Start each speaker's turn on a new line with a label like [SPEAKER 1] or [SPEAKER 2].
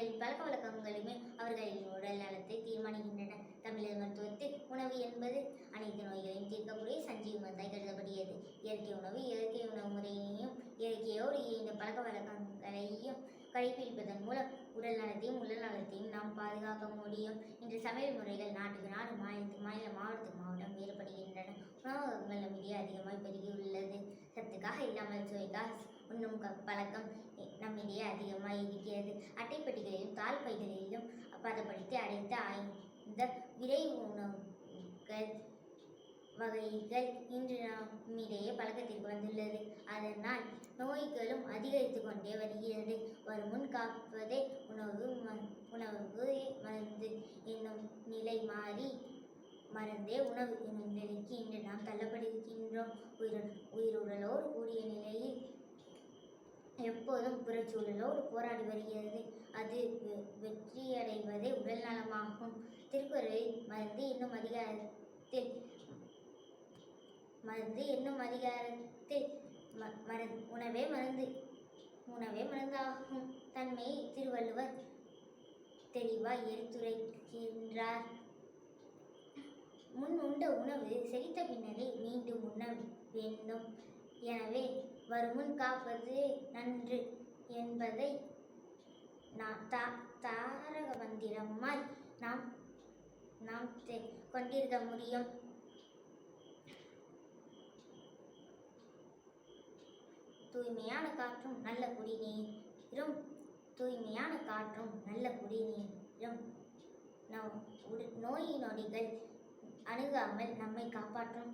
[SPEAKER 1] அவர்களின் பழக்க வழக்கங்களுமே அவர்களின் உடல் நலத்தை தீர்மானிக்கின்றன. தமிழர் மருத்துவத்தில் உணவு என்பது அனைத்து நோய்களையும் தீர்க்கக்கூடிய சஞ்சீவ மருந்தாய் கருதப்படுகிறது. இயற்கை உணவு இயற்கை உணவு முறையையும் இயற்கையோடு இந்த பழக்க வழக்கங்களையும் கடைபிடிப்பதன் மூலம் உடல் நலத்தையும் உடல் நலத்தையும் நாம் பாதுகாக்க முடியும் இன்று சமையல் முறைகள் நாட்டுக்கு நாடு மாநிலத்துக்கு மாநிலம் மாவட்டத்துக்கு மாவட்டம் வேறுபடுகின்றன. உணவகங்கள் நம்மிடையே அதிகமாக பெருகியுள்ளது. சத்துக்காக இல்லாமல் சுவைக்காக உண்ணும் க- பழக்கம். நம்மிடையே அதிகமாக இருக்கிறது. அட்டைப்பட்டிகளிலும் தால் பைகளிலும் பதப்படுத்தி அடைத்த ஆய்ந்த விரை உணவுகள் வகைகள் இன்று நம்மிடையே பழக்கத்திற்கு வந்துள்ளது. அதனால் நோய்களும் அதிகரித்து கொண்டே வருகிறது. வருமுன் காப்பதே உணவு ம- உணவு மருந்து என்னும் நிலை மாறி மருந்தே உணவு என்னும் நிலைக்கு இன்று நாம் தள்ளப்படுகின்றோம். உயிரு உயிருடலோடு கூடிய நிலை எப்போதும் புறச்சூழலோடு போராடி வருகிறது. அது வெ- வெற்றியடைவதே உடல் நலமாகும். திருக்குறளில் மருந்து என்னும் அதிகாரத்தில் மருந்து என்னும் அதிகாரத்தில் மரு உணவே மருந்து உணவே மருந்தாகும். தன்மையை திருவள்ளுவர் தெளிவாய் எடுத்துரைக்கின்றார். முன் உண்ட உணவு செரித்த பின்னரே மீண்டும் உண்ண வேண்டும். எனவே வருமுன் காப்பது நன்று என்பதை நாம் தா தாரக மந்திரமாய் நாம் நாம் தெ- கொண்டிருக்க முடியும். தூய்மையான காற்றும் நல்ல குடிநீரும் தூய்மையான காற்றும் நல்ல குடிநீரும் நம் உடு நோய் நொடிகள் அணுகாமல் நம்மை காப்பாற்றும்.